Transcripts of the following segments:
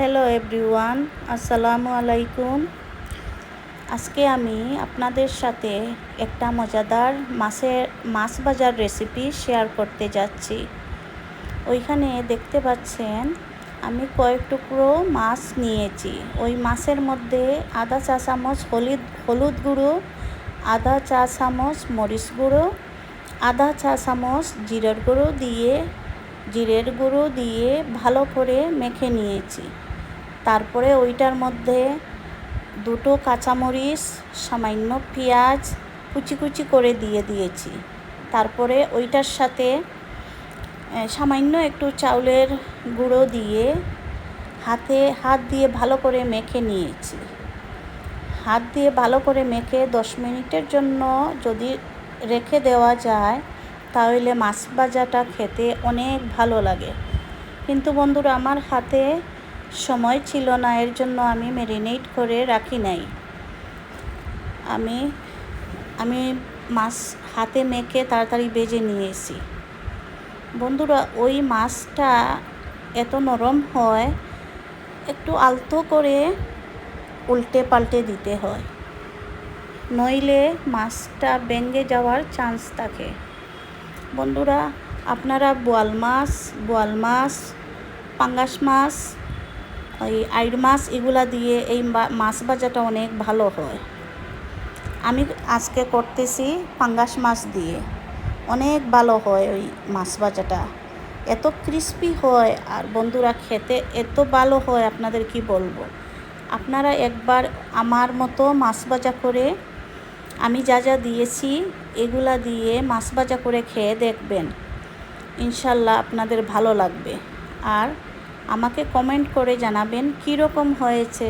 Hello everyone আসসালামু আলাইকুম আজকে আমি আপনাদের সাথে একটা মজাদার মাছের, মাছ ভাজার রেসিপি শেয়ার করতে যাচ্ছি। ওইখানে দেখতে পাচ্ছেন, আমি কয়েক টুকরো মাছ নিয়েছি। ওই মাছের মধ্যে আধা চা চামচ, হলুদ হলুদ গুঁড়ো আধা চা চামচ, মরিচ গুঁড়ো আধা চা চামচ, জিরের গুঁড়ো দিয়ে, জিরের গুঁড়ো দিয়ে ভালো করে মেখে নিয়েছি। তারপরে ওইটার মধ্যে দুটো কাঁচামরিচ, সামান্য পেঁয়াজ কুচি কুচি করে দিয়ে দিয়েছি। তারপরে ওইটার সাথে সামান্য একটু চাউলের গুঁড়ো দিয়ে হাতে, হাত দিয়ে ভালো করে মেখে নিয়েছি। হাত দিয়ে ভালো করে মেখে দশ মিনিটের জন্য যদি রেখে দেওয়া যায়, তাহলে মাছ ভাজাটা খেতে অনেক ভালো লাগে। কিন্তু বন্ধুরা, আমার হাতে সময় ছিল না, এর জন্য আমি ম্যারিনেট করে রাখি নাই। আমি আমি মাছ হাতে মেখে তাড়াতাড়ি বেজে নিয়েছি। বন্ধুরা, ওই মাছটা এত নরম হয়, একটু আলতো করে উল্টে পাল্টে দিতে হয়। নইলে মাছটা ভেঙে যাওয়ার চান্স থাকে। বন্ধুরা, আপনারা বোয়াল মাছ বোয়াল মাছ, পাঙ্গাস মাছ ওই আইড মাছ এগুলা দিয়ে এই মাছ ভাজাটা অনেক ভালো হয়। আমি আজকে করতেছি পাঙ্গাস মাছ দিয়ে। অনেক ভালো হয় ওই মাছ ভাজাটা। এত ক্রিস্পি হয় আর বন্ধুরা খেতে এত ভালো হয়, আপনাদের কি বলব? আপনারা একবার আমার মতো মাছ ভাজা করে আমি যা যা দিয়েছি এগুলা দিয়ে মাছ ভাজা করে খেয়ে দেখবেন। ইনশাল্লাহ আপনাদের ভালো লাগবে। আর আমাকে কমেন্ট করে জানাবেন কীরকম হয়েছে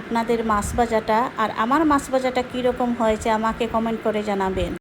আপনাদের মাছ ভাজাটা আর আমার মাছ ভাজাটা কীরকম হয়েছে আমাকে কমেন্ট করে জানাবেন।